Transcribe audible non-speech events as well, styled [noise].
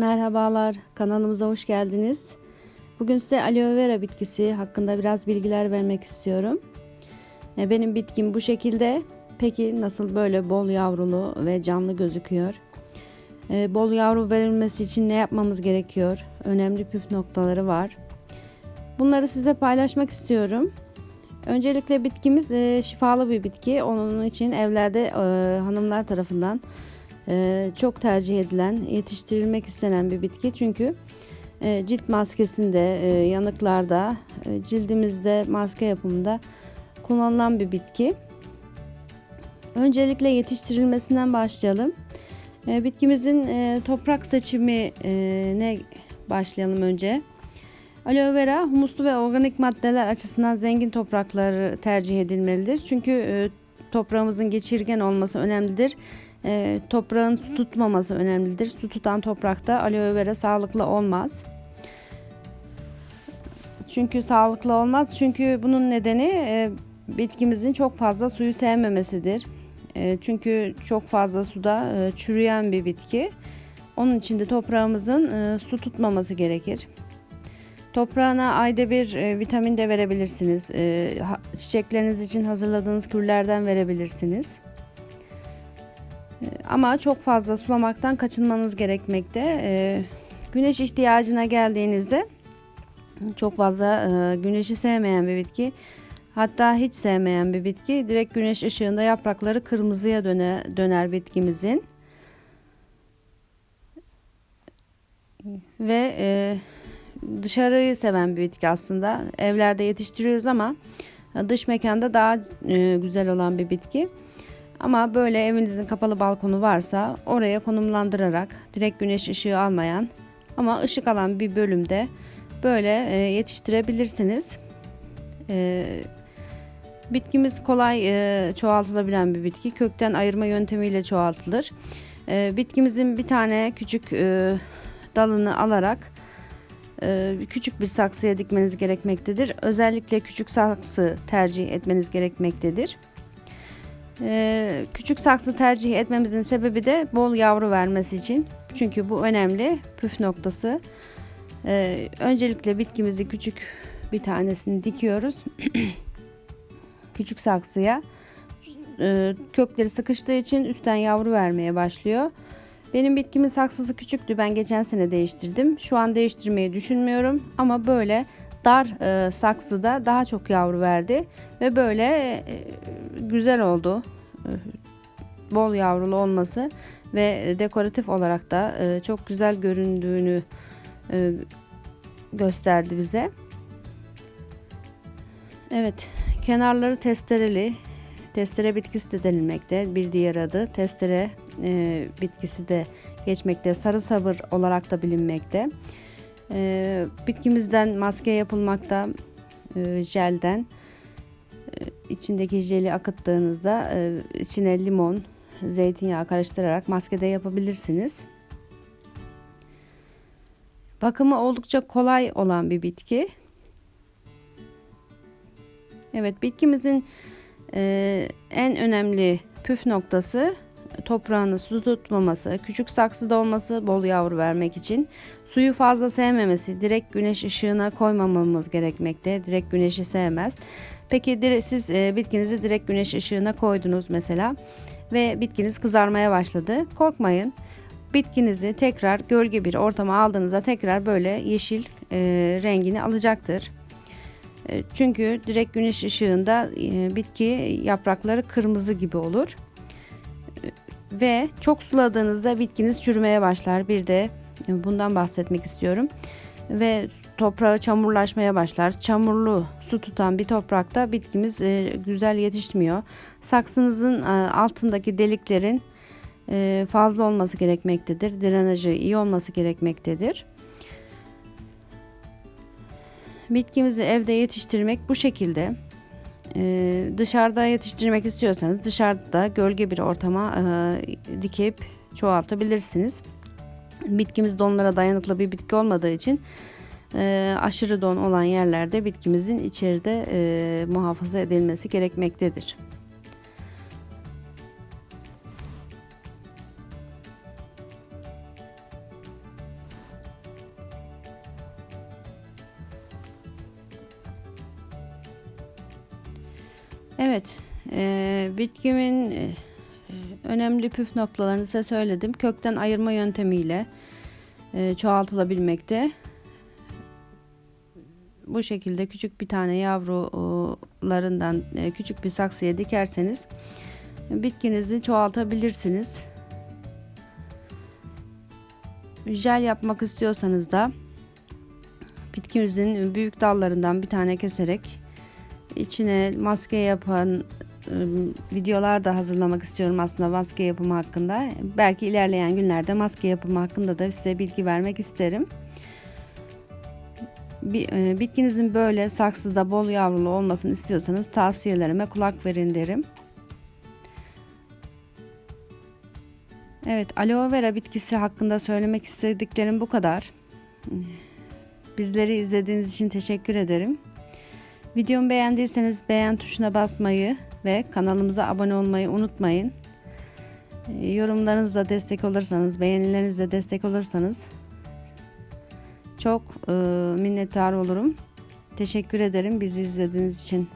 Merhabalar, kanalımıza hoş geldiniz. Bugün size aloe vera bitkisi hakkında biraz bilgiler vermek istiyorum. E, Benim bitkim bu şekilde. Peki nasıl böyle bol yavrulu ve canlı gözüküyor? E, Bol yavru verilmesi için ne yapmamız gerekiyor? Önemli püf noktaları var. Bunları size paylaşmak istiyorum. Öncelikle bitkimiz e, şifalı bir bitki. Onun için evlerde hanımlar tarafından e, çok tercih edilen, yetiştirilmek istenen bir bitki. Çünkü e, cilt maskesinde, e, yanıklarda, e, cildimizde maske yapımında kullanılan bir bitki. Öncelikle yetiştirilmesinden başlayalım. Bitkimizin e, toprak seçimine başlayalım önce. Aloe vera humuslu ve organik maddeler açısından zengin toprakları tercih edilmelidir. Çünkü toprağımızın geçirgen olması önemlidir. E, toprağın su tutmaması önemlidir. Su tutan toprakta aloe vera sağlıklı olmaz. Çünkü sağlıklı olmaz. Çünkü bunun nedeni e, bitkimizin çok fazla suyu sevmemesidir. E, çünkü çok fazla suda e, çürüyen bir bitki. Onun için de toprağımızın e, su tutmaması gerekir. Toprağına ayda bir e, vitamin de verebilirsiniz. E, çiçekleriniz için hazırladığınız kürlerden verebilirsiniz. E, ama çok fazla sulamaktan kaçınmanız gerekmekte. E, güneş ihtiyacına geldiğinizde çok fazla e, güneşi sevmeyen bir bitki. Hatta hiç sevmeyen bir bitki. Direkt güneş ışığında yaprakları kırmızıya döne, döner bitkimizin. Ve e, dışarıyı seven bir bitki aslında. Evlerde yetiştiriyoruz ama dış mekanda daha e, güzel olan bir bitki. Ama böyle evinizin kapalı balkonu varsa oraya konumlandırarak direkt güneş ışığı almayan ama ışık alan bir bölümde böyle e, yetiştirebilirsiniz. E, bitkimiz kolay e, çoğaltılabilen bir bitki. Kökten ayırma yöntemiyle çoğaltılır. Bitkimizin bir tane küçük dalını alarak küçük bir saksıya dikmeniz gerekmektedir. Özellikle küçük saksı tercih etmeniz gerekmektedir. E, küçük saksı tercih etmemizin sebebi de bol yavru vermesi için. Çünkü bu önemli püf noktası. E, öncelikle bitkimizi küçük bir tanesini dikiyoruz. [clears throat] küçük saksıya. E, kökleri sıkıştığı için üstten yavru vermeye başlıyor. Benim bitkimin saksısı küçüktü. Ben geçen sene değiştirdim. Şu an değiştirmeyi düşünmüyorum. Ama böyle dar e, saksıda daha çok yavru verdi. Ve böyle e, güzel oldu. E, bol yavrulu olması ve dekoratif olarak da e, çok güzel göründüğünü e, gösterdi bize. Evet, kenarları testereli. Testere bitkisi de denilmekte. Bir diğer adı testere e, bitkisi de geçmekte. Sarı sabır olarak da bilinmekte. E, bitkimizden maske yapılmakta. E, jelden. E, içindeki jeli akıttığınızda e, içine limon, zeytinyağı karıştırarak maskede yapabilirsiniz. Bakımı oldukça kolay olan bir bitki. Evet bitkimizin e, en önemli püf noktası toprağını su tutmaması, küçük saksıda olması bol yavru vermek için. Suyu fazla sevmemesi, direkt güneş ışığına koymamamız gerekmekte. Direkt güneşi sevmez. Peki siz e, bitkinizi direkt güneş ışığına koydunuz mesela ve bitkiniz kızarmaya başladı. Korkmayın. Bitkinizi tekrar gölge bir ortama aldığınızda tekrar böyle yeşil e, rengini alacaktır. E, Çünkü direkt güneş ışığında bitki yaprakları kırmızı gibi olur. Ve çok suladığınızda bitkiniz çürümeye başlar. Bir de e, bundan bahsetmek istiyorum. Ve toprağı çamurlaşmaya başlar. Çamurlu su tutan bir toprakta bitkimiz e, güzel yetişmiyor. Saksınızın e, altındaki deliklerin fazla olması gerekmektedir. Drenajı iyi olması gerekmektedir. Bitkimizi evde yetiştirmek bu şekilde. Ee, dışarıda yetiştirmek istiyorsanız dışarıda gölge bir ortama e, dikip çoğaltabilirsiniz. Bitkimiz donlara dayanıklı bir bitki olmadığı için e, aşırı don olan yerlerde bitkimizin içeride e, muhafaza edilmesi gerekmektedir. Evet, e, bitkimin e, önemli püf noktalarını size söyledim. Kökten ayırma yöntemiyle e, çoğaltılabilmekte. Bu şekilde küçük bir tane yavrularından e, küçük bir saksıya dikerseniz bitkinizi çoğaltabilirsiniz. Jel yapmak istiyorsanız da bitkimizin büyük dallarından bir tane keserek içine maske yapan ıı, videolar da hazırlamak istiyorum aslında maske yapımı hakkında. Belki ilerleyen günlerde maske yapımı hakkında da size bilgi vermek isterim. E, bitkinizin böyle saksıda bol yavrulu olmasını istiyorsanız tavsiyelerime kulak verin derim. Evet, aloe vera bitkisi hakkında söylemek istediklerim bu kadar. Bizleri izlediğiniz için teşekkür ederim. Videomu beğendiyseniz beğen tuşuna basmayı ve kanalımıza abone olmayı unutmayın. E, Yorumlarınızla destek olursanız, beğenilerinizle destek olursanız çok e, minnettar olurum. Teşekkür ederim bizi izlediğiniz için.